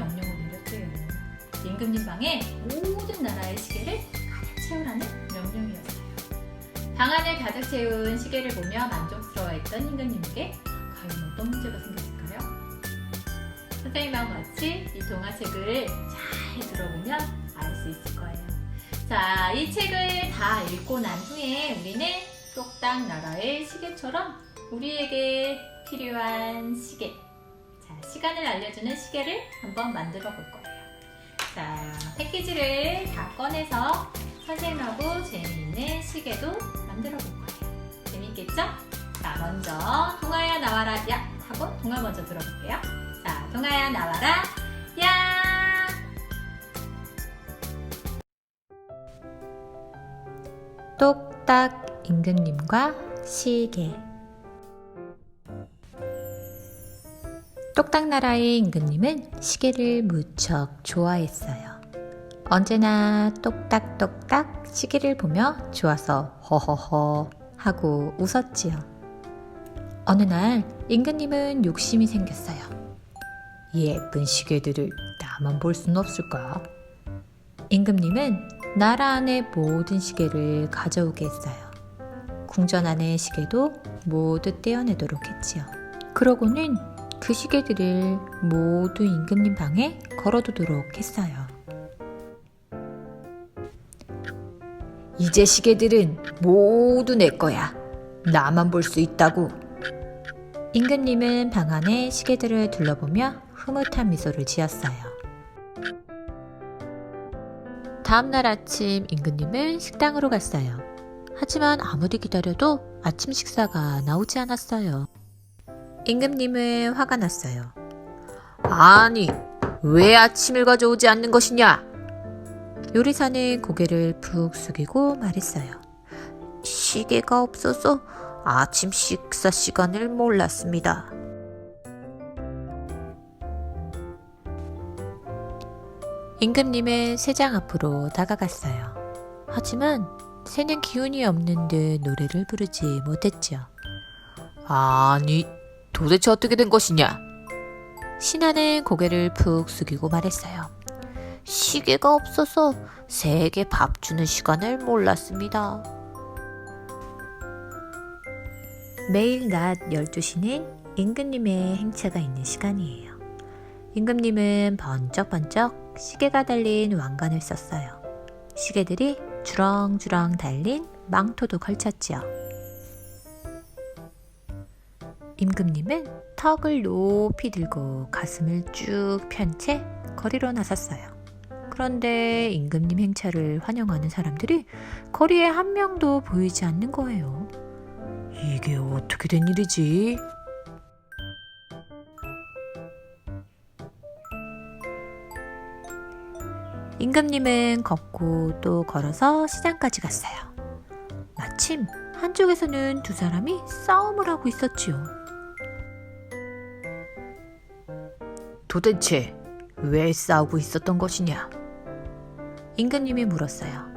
명령을 내렸대요. 임금님 방에 모든 나라의 시계를 가득 채우라는 명령이었어요. 방 안을 가득 채운 시계를 보며 만족스러워했던 임금님에게 과연 어떤 문제가 생겼을까요? 선생님하고 같이 이 동화책을 잘 들어보면 알 수 있을 거예요. 자, 이 책을 다 읽고 난 후에 우리는 똑딱 나라의 시계처럼 우리에게 필요한 시계, 자, 시간을 알려주는 시계를 한번 만들어 볼 거예요. 자, 패키지를 다 꺼내서 선생님하고 재미있는 시계도 만들어 볼 거예요. 재밌겠죠? 자, 먼저 동아야 나와라 야 하고 동아 먼저 들어볼게요. 자, 동아야 나와라 야. 똑딱 임금님과 시계 똑딱나라의 임금님은 시계를 무척 좋아했어요. 언제나 똑딱똑딱 시계를 보며 좋아서 허허허 하고 웃었지요. 어느 날 임금님은 욕심이 생겼어요. 예쁜 시계들을 나만 볼 순 없을까? 임금님은 나라 안의 모든 시계를 가져오게 했어요. 궁전 안의 시계도 모두 떼어내도록 했지요. 그러고는 그 시계들을 모두 임금님 방에 걸어두도록 했어요. 이제 시계들은 모두 내 거야. 나만 볼 수 있다고. 임금님은 방 안에 시계들을 둘러보며 흐뭇한 미소를 지었어요. 다음날 아침 임금님은 식당으로 갔어요. 하지만 아무리 기다려도 아침 식사가 나오지 않았어요. 임금님은 화가 났어요. 아니, 왜 아침을 가져오지 않는 것이냐? 요리사는 고개를 푹 숙이고 말했어요. 시계가 없어서 아침 식사 시간을 몰랐습니다. 임금님은 새장 앞으로 다가갔어요. 하지만 새는 기운이 없는 듯 노래를 부르지 못했죠. 아니, 도대체 어떻게 된 것이냐? 신하는 고개를 푹 숙이고 말했어요. 시계가 없어서 새에게 밥 주는 시간을 몰랐습니다. 매일 낮 12시는 임금님의 행차가 있는 시간이에요. 임금님은 번쩍번쩍 시계가 달린 왕관을 썼어요. 시계들이 주렁주렁 달린 망토도 걸쳤지요. 임금님은 턱을 높이 들고 가슴을 쭉 편 채 거리로 나섰어요. 그런데 임금님 행차를 환영하는 사람들이 거리에 한 명도 보이지 않는 거예요. 이게 어떻게 된 일이지? 임금님은 걷고 또 걸어서 시장까지 갔어요. 마침 한쪽에서는 두 사람이 싸움을 하고 있었지요. 도대체 왜 싸우고 있었던 것이냐? 임금님이 물었어요.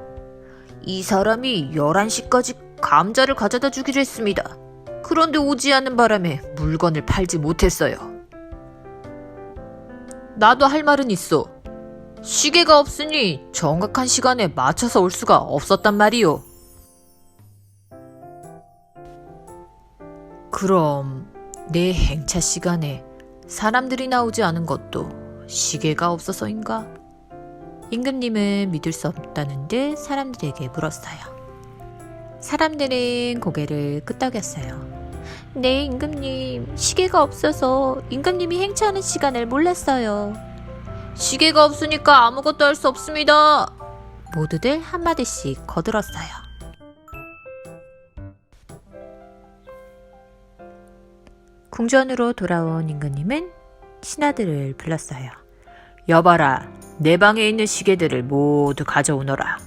이 사람이 11시까지 감자를 가져다 주기로 했습니다. 그런데 오지 않는 바람에 물건을 팔지 못했어요. 나도 할 말은 있어. 시계가 없으니 정확한 시간에 맞춰서 올 수가 없었단 말이오. 그럼 내 행차 시간에 사람들이 나오지 않은 것도 시계가 없어서인가? 임금님은 믿을 수 없다는 듯 사람들에게 물었어요. 사람들은 고개를 끄덕였어요. 네, 임금님. 시계가 없어서 임금님이 행차하는 시간을 몰랐어요. 시계가 없으니까 아무것도 할 수 없습니다. 모두들 한마디씩 거들었어요. 궁전으로 돌아온 임금님은 신하들을 불렀어요. 여봐라, 내 방에 있는 시계들을 모두 가져오너라.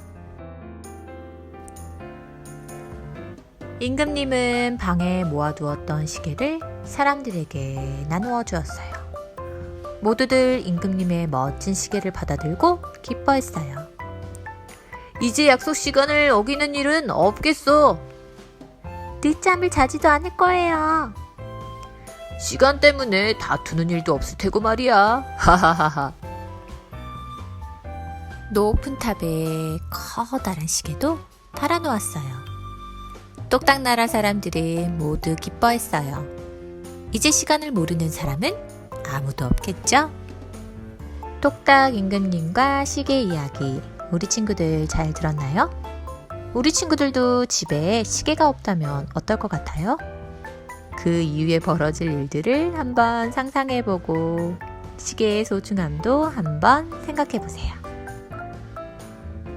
임금님은 방에 모아두었던 시계를 사람들에게 나누어 주었어요. 모두들 임금님의 멋진 시계를 받아들고 기뻐했어요. 이제 약속 시간을 어기는 일은 없겠어. 늦잠을 자지도 않을 거예요. 시간 때문에 다투는 일도 없을 테고 말이야. 하하하하. 높은 탑에 커다란 시계도 달아놓았어요. 똑딱 나라 사람들은 모두 기뻐했어요. 이제 시간을 모르는 사람은 아무도 없겠죠? 똑딱 임금님과 시계 이야기. 우리 친구들 잘 들었나요? 우리 친구들도 집에 시계가 없다면 어떨 것 같아요? 그 이후에 벌어질 일들을 한번 상상해보고 시계의 소중함도 한번 생각해보세요.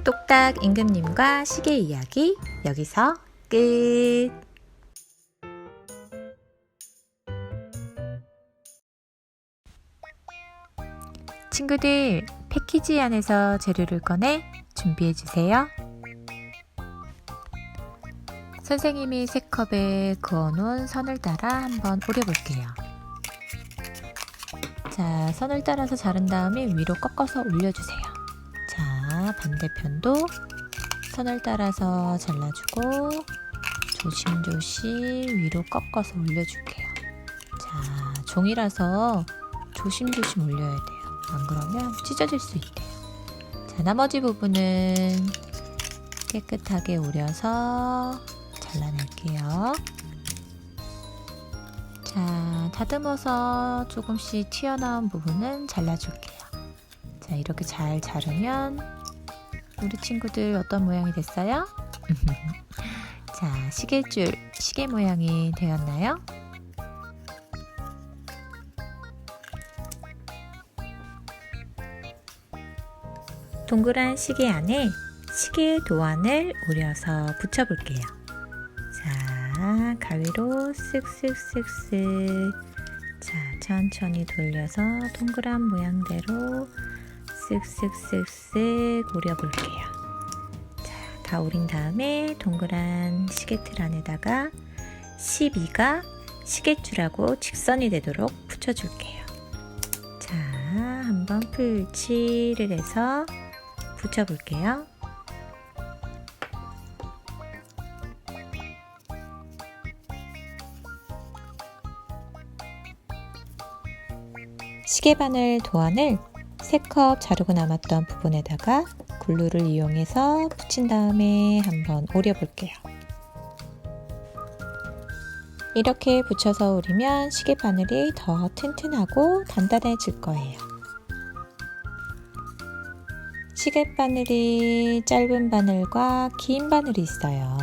똑딱 임금님과 시계 이야기 여기서 끝. 친구들 패키지 안에서 재료를 꺼내 준비해 주세요. 선생님이 세 컵에 그어놓은 선을 따라 한번 우려볼게요. 자, 선을 따라서 자른 다음에 위로 꺾어서 올려주세요. 자, 반대편도 선을 따라서 잘라주고 조심조심 위로 꺾어서 올려줄게요. 자, 종이라서 조심조심 올려야 돼요. 안 그러면 찢어질 수 있대요. 자, 나머지 부분은 깨끗하게 오려서 잘라낼게요. 자, 다듬어서 조금씩 튀어나온 부분은 잘라줄게요. 자, 이렇게 잘 자르면 우리 친구들 어떤 모양이 됐어요? 자, 시계줄, 시계 모양이 되었나요? 동그란 시계 안에 시계 도안을 오려서 붙여볼게요. 자, 가위로 쓱쓱쓱쓱. 자, 천천히 돌려서 동그란 모양대로 쓱쓱쓱쓱 오려볼게요. 자, 다 오린 다음에 동그란 시계틀 안에다가 12가 시계줄하고 직선이 되도록 붙여줄게요. 자, 한번 풀칠을 해서 붙여볼게요. 시계바늘 도안을 3컵 자르고 남았던 부분에다가 글루를 이용해서 붙인 다음에 한번 오려볼게요. 이렇게 붙여서 오리면 시계 바늘이 더 튼튼하고 단단해질 거예요. 시계 바늘이 짧은 바늘과 긴 바늘이 있어요.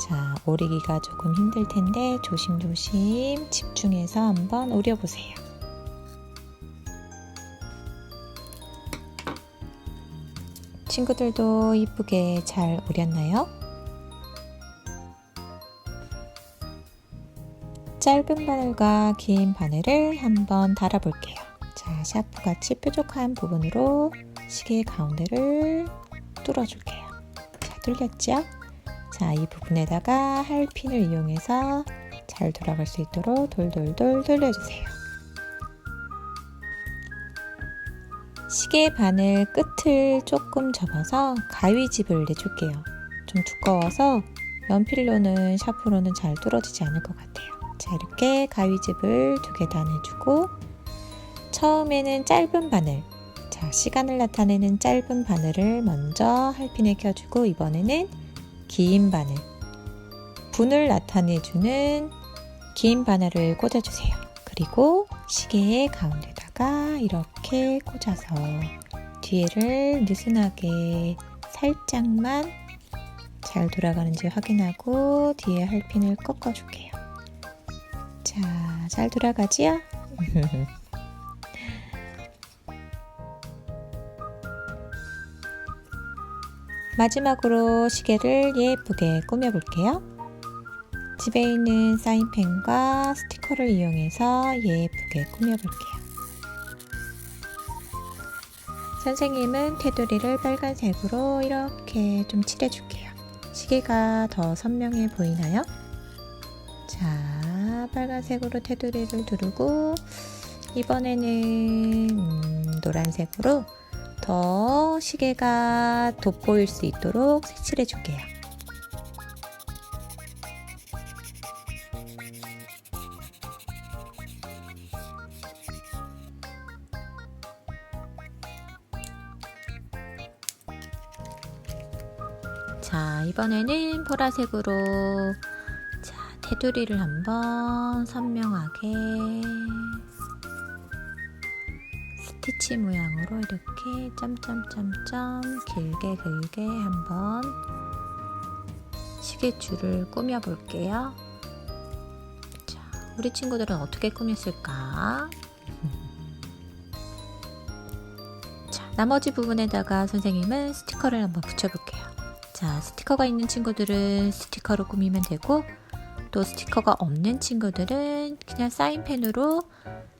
자, 오리기가 조금 힘들 텐데 조심조심 집중해서 한번 오려보세요. 친구들도 이쁘게 잘 오렸나요? 짧은 바늘과 긴 바늘을 한번 달아볼게요. 자, 샤프같이 뾰족한 부분으로 시계 가운데를 뚫어줄게요. 자, 뚫렸죠? 자, 이 부분에다가 할핀을 이용해서 잘 돌아갈 수 있도록 돌돌돌 돌려주세요. 시계 바늘 끝을 조금 접어서 가위집을 내줄게요. 좀 두꺼워서 연필로는 샤프로는 잘 뚫어지지 않을 것 같아요. 자, 이렇게 가위집을 두 개 다 내주고 처음에는 짧은 바늘 자, 시간을 나타내는 짧은 바늘을 먼저 할핀에 켜주고 이번에는 긴 바늘 분을 나타내주는 긴 바늘을 꽂아주세요. 그리고 시계의 가운데다 가 이렇게 꽂아서 뒤에를 느슨하게 살짝만 잘 돌아가는지 확인하고 뒤에 할핀을 꺾어줄게요. 자, 잘 돌아가지요? 마지막으로 시계를 예쁘게 꾸며볼게요. 집에 있는 사인펜과 스티커를 이용해서 예쁘게 꾸며볼게요. 선생님은 테두리를 빨간색으로 이렇게 좀 칠해줄게요. 시계가 더 선명해 보이나요? 자, 빨간색으로 테두리를 두르고 이번에는 음, 노란색으로 더 시계가 돋보일 수 있도록 색칠해 줄게요. 이번에는 보라색으로 자, 테두리를 한번 선명하게 스티치 모양으로 이렇게 점점점점 길게 길게 한번 시계줄을 꾸며 볼게요. 자, 우리 친구들은 어떻게 꾸몄을까? 자, 나머지 부분에다가 선생님은 스티커를 한번 붙여볼게요. 자, 스티커가 있는 친구들은 스티커로 꾸미면 되고, 또 스티커가 없는 친구들은 그냥 사인펜으로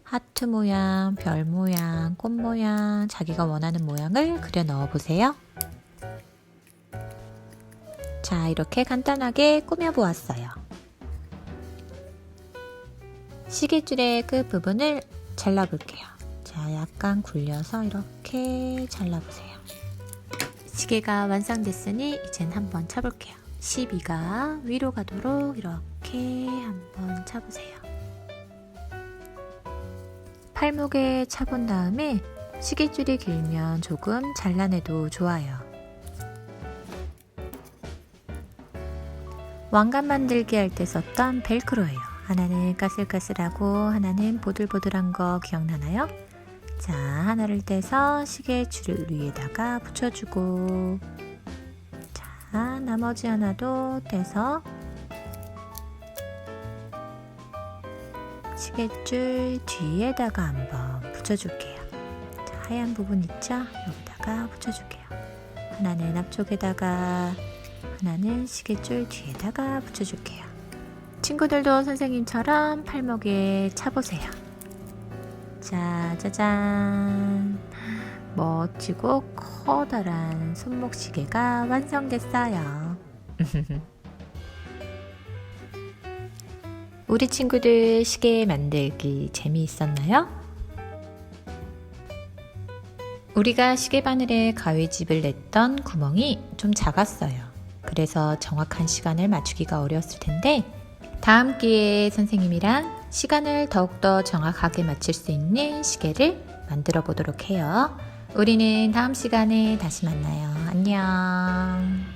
하트 모양, 별 모양, 꽃 모양, 자기가 원하는 모양을 그려 넣어 보세요. 자, 이렇게 간단하게 꾸며 보았어요. 시계줄의 끝 부분을 잘라 볼게요. 자, 약간 굴려서 이렇게 잘라 보세요. 시계가 완성됐으니 이젠 한번 차볼게요. 12가 위로 가도록 이렇게 한번 차보세요. 팔목에 차본 다음에 시계줄이 길면 조금 잘라내도 좋아요. 왕관 만들기 할 때 썼던 벨크로예요. 하나는 까슬까슬하고 하나는 보들보들한 거 기억나나요? 자, 하나를 떼서 시계 줄 위에다가 붙여주고 자, 나머지 하나도 떼서 시계줄 뒤에다가 한번 붙여줄게요. 자, 하얀 부분 있죠? 여기다가 붙여줄게요. 하나는 앞쪽에다가 하나는 시계줄 뒤에다가 붙여줄게요. 친구들도 선생님처럼 팔목에 차보세요. 자, 짜잔. 멋지고 커다란 손목시계가 완성됐어요. 우리 친구들 시계 만들기 재미있었나요? 우리가 시계 바늘에 가위집을 냈던 구멍이 좀 작았어요. 그래서 정확한 시간을 맞추기가 어려웠을 텐데 다음 기회에 선생님이랑 시간을 더욱더 정확하게 맞출 수 있는 시계를 만들어 보도록 해요. 우리는 다음 시간에 다시 만나요. 안녕.